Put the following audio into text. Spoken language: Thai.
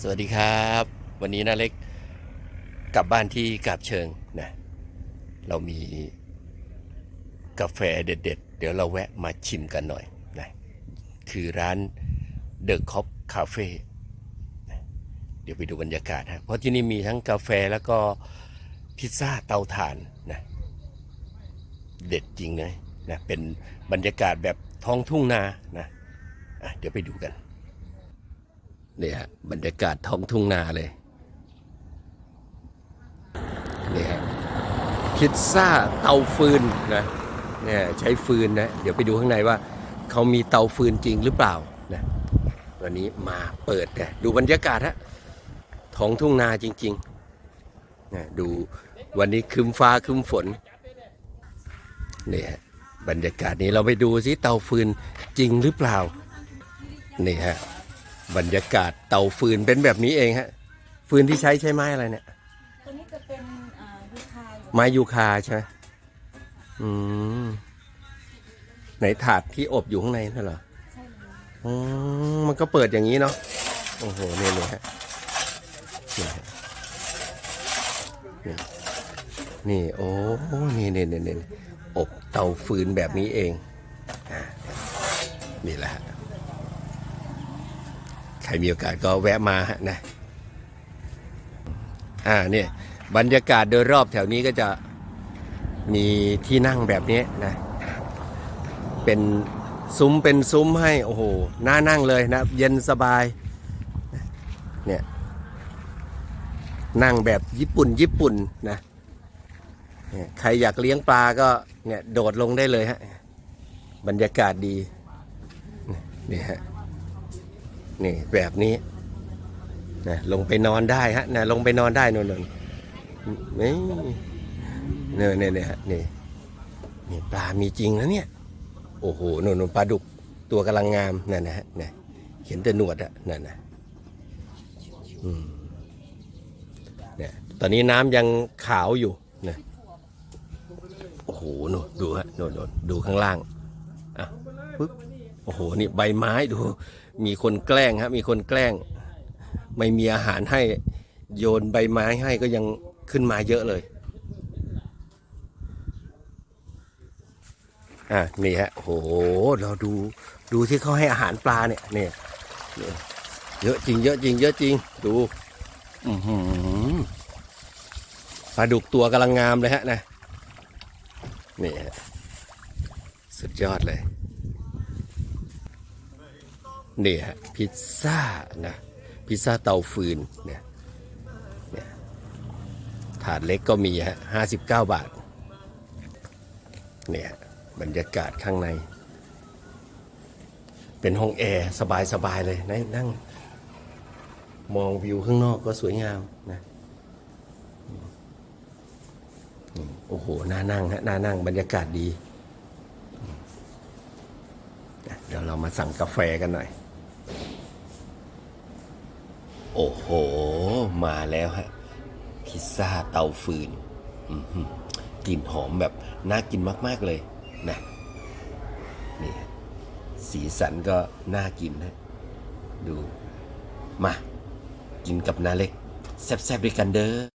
สวัสดีครับ วันนี้นาเล็กกลับบ้านที่กาบเชิงนะเรามีกาแฟเด็ดๆเดี๋ยวเราแวะมาชิมกันหน่อยนะคือร้านเดอะคอปคาเฟ่เดี๋ยวไปดูบรรยากาศฮะเพราะที่นี่มีทั้งกาแฟแล้วก็พิซซ่าเตาถ่านนะเด็ดจริงเลยนะเป็นบรรยากาศแบบท้องทุ่งนานะะเดี๋ยวไปดูกัน เนี่ยฮะบรรยากาศท้องทุ่งนาเลยเนี่ยฮะพิซซ่าเตาฟืนนะเนี่ยใช้ฟืนนะ เดี๋ยวไปดูข้างในว่า เขามีเตาฟืนจริงหรือเปล่านะวันนี้มาเปิดนะดูบรรยากาศฮะท้องทุ่งนาจริงๆนะดูวันนี้ครึมฟ้าครึมฝนเนี่ยฮะบรรยากาศนี้เราไปดูซิเตาฟืนจริงหรือเปล่านี่ฮะ บรรยากาศเตาฟืนเป็นแบบนี้เองฮะ ฟืนที่ใช้ใช้ไม้อะไรเนี่ยตัวนี้จะเป็นอ่ายูคาอยู่ไม้ยูคาใช่ไหมอืมไหนถาดที่อบอยู่ข้างในนั่นเหรอใช่เลยอืมมันก็เปิดอย่างนี้เนาะโอ้โหนี่เลยฮะนี่ฮะนี่นี่ โอ้นี่นี่นี่นี่อบเตาฟืนแบบนี้เองอ่านี่แหละฮะ ใครมีโอกาสก็แวะมาฮะนะอ่าเนี่ยบรรยากาศโดยรอบแถวนี้ก็จะมีที่นั่งแบบนี้นะ เป็นซุ้มเป็นซุ้มให้โอ้โหน่านั่งเลยนะ เย็นสบายเนี่ยนั่งแบบญี่ปุ่นญี่ปุ่นนะเนี่ยใครอยากเลี้ยงปลาก็เนี่ยโดดลงได้เลยฮะบรรยากาศดีนี่ฮะ นี่แบบนี้นะลงไปนอนได้ฮะนะลงไปนอนได้นนนนนี่เนี่ยเนี่ยเนี่ยฮะนี่นี่ปลามีจริงนะเนี่ย โอ้โหนนนปลาดุกตัวกำลังงามนั่นนะฮะเนี่ยเห็นแต่หนวดอะนั่นนะอืมเนี่ยตอนนี้น้ำยังขาวอยู่นะโอ้โหนนดูฮะนนนดูข้างล่างอะปึ๊บ โอ้โห นี่ใบไม้ดู มีคนแกล้งฮะ มีคนแกล้ง ไม่มีอาหารให้ โยนใบไม้ให้ก็ยังขึ้นมาเยอะเลย อะนี่ฮะ โอ้โห เราดู ดูที่เขาให้อาหารปลาเนี่ยเนี่ย เนี่ย เยอะจริง เยอะจริง เยอะจริง ดู อือหือปลาดุกตัวกำลังงามเลยฮะนะ นี่ฮะ สุดยอดเลย นี่ฮะพิซซ่านะพิซซ่าเตาฟืนเนี่ยเนี่ยถาดเล็กก็มีฮะห้าสิบเก้าบาทเนี่ยบรรยากาศข้างใน เป็นห้องแอร์สบายๆเลยนะนั่ง มองวิวข้างนอกก็สวยงามนะโอ้โหน่านั่งฮะน่านั่งบรรยากาศดี เดี๋ยวเรามาสั่งกาแฟกันหน่อย โอ้โห มาแล้วฮะ พิซซ่าเตาฟืนกลิ่นหอมแบบน่ากินมาก ๆ เลยนะนี่สีสันก็น่ากินนะ ดู มา กินกับนาเล็ก แซ่บๆด้วยกันเด้อ